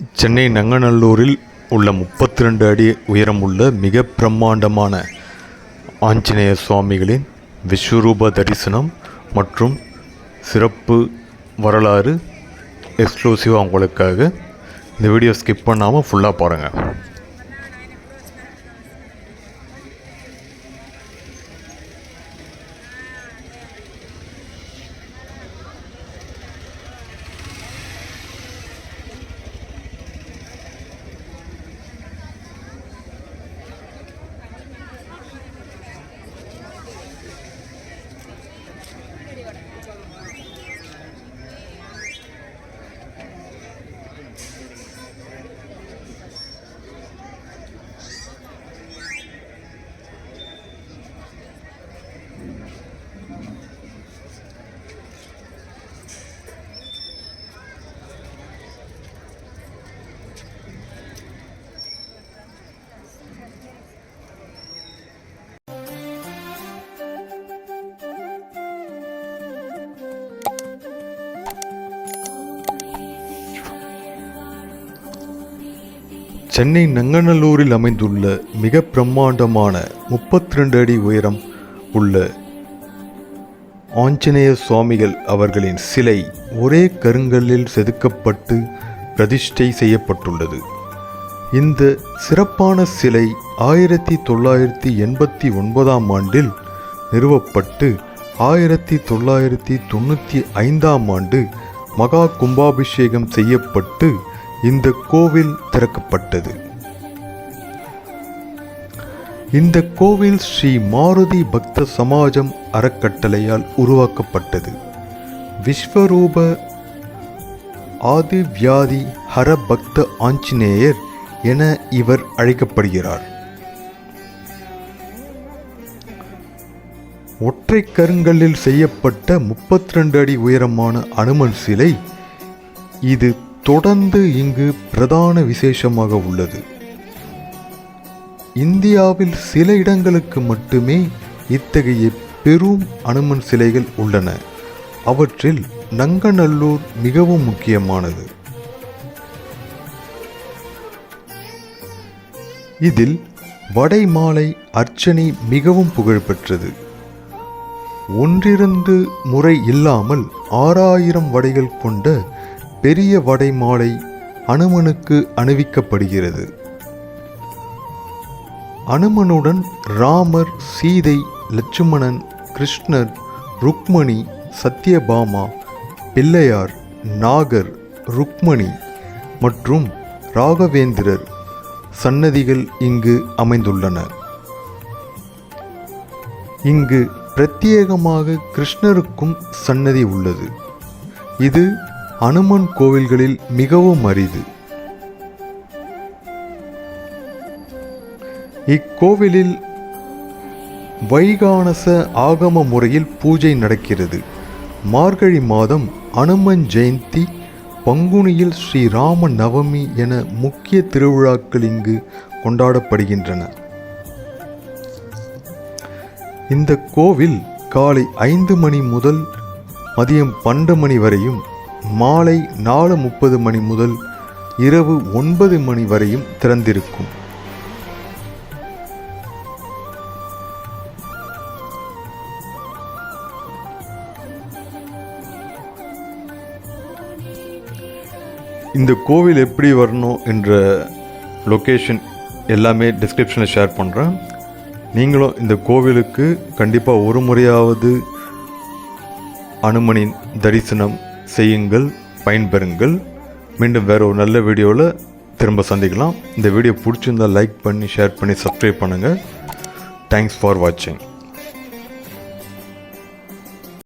சென்னை நங்கநல்லூரில் உள்ள முப்பத்தி ரெண்டு அடி உயரமுள்ள மிக பிரம்மாண்டமான ஆஞ்சநேய சுவாமிகளின் விஸ்வரூப தரிசனம் மற்றும் சிறப்பு வரலாறு எக்ஸ்க்ளூசிவாக உங்களுக்காக இந்த வீடியோ ஸ்கிப் பண்ணாமல் ஃபுல்லாக பாருங்கள் சென்னை நங்கநல்லூரில் அமைந்துள்ள மிக பிரம்மாண்டமான முப்பத்தி ரெண்டு அடி உயரம் உள்ள ஆஞ்சநேய சுவாமிகள் அவர்களின் சிலை ஒரே கருங்கல்லில் செதுக்கப்பட்டு பிரதிஷ்டை செய்யப்பட்டுள்ளது. இந்த சிறப்பான சிலை ஆயிரத்தி தொள்ளாயிரத்தி எண்பத்தி ஒன்பதாம் ஆண்டில் நிறுவப்பட்டு ஆயிரத்தி தொள்ளாயிரத்தி தொண்ணூற்றி ஐந்தாம் ஆண்டு மகா கும்பாபிஷேகம் செய்யப்பட்டு இந்த கோவில் திறக்கப்பட்டது. இந்த கோவில் ஸ்ரீ மாருதி பக்த சமாஜம் அறக்கட்டளையால் உருவாக்கப்பட்டது. விஸ்வரூப ஆதிவியாதி ஹர பக்த ஆஞ்சநேயர் என இவர் அழைக்கப்படுகிறார். ஒற்றை கருங்கல்லில் செய்யப்பட்ட முப்பத்தி ரெண்டு அடி உயரமான அனுமன் சிலை இது தொடர்ந்து இங்கு பிரதான விசேஷமாக உள்ளது. இந்தியாவில் சில இடங்களுக்கு மட்டுமே இத்தகைய பெரும் அனுமன் சிலைகள் உள்ளன. அவற்றில் நங்கநல்லூர் மிகவும் முக்கியமானது. இதில் வடை மாலை அர்ச்சனை மிகவும் புகழ்பெற்றது ஒன்றிரண்டு முறை இல்லாமல் ஆறாயிரம் வடைகள் கொண்ட பெரிய வடை மாலை அனுமனுக்கு அணிவிக்கப்படுகிறது. அனுமனுடன் ராமர் சீதை லட்சுமணன் கிருஷ்ணர் ருக்மணி சத்யபாமா பிள்ளையார் நாகர் ருக்மணி மற்றும் ராகவேந்திரர் சன்னதிகள் இங்கு அமைந்துள்ளன. இங்கு பிரத்யேகமாக கிருஷ்ணருக்கும் சன்னதி உள்ளது. இது அனுமன் கோவில்களில் மிகவும் அரிது. இக்கோவிலில் வைகானச ஆகம முறையில் பூஜை நடக்கிறது. மார்கழி மாதம் அனுமன் ஜெயந்தி பங்குனியில் ஸ்ரீராம நவமி என முக்கிய திருவிழாக்கள் இங்கு கொண்டாடப்படுகின்றன. இந்த கோவில் காலை ஐந்து மணி முதல் மதியம் பன்னெண்டு மணி வரையும் மாலை நாலு முப்பது மணி முதல் இரவு ஒன்பது மணி வரையும் திறந்திருக்கும். இந்த கோவில் எப்படி வரணும் என்ற லொக்கேஷன் எல்லாமே டிஸ்கிரிப்ஷனில் ஷேர் பண்ணுறேன் நீங்களும் இந்த கோவிலுக்கு கண்டிப்பாக ஒரு முறையாவது அனுமனின் தரிசனம் செய்யுங்கள் பயன்பெறுங்கள். மீண்டும் வேறு ஒரு நல்ல வீடியோவில் திரும்ப சந்திக்கலாம். இந்த வீடியோ பிடிச்சிருந்தால் லைக் பண்ணி ஷேர் பண்ணி சப்ஸ்கிரைப் பண்ணுங்கள் தேங்க்ஸ் ஃபார் வாட்சிங்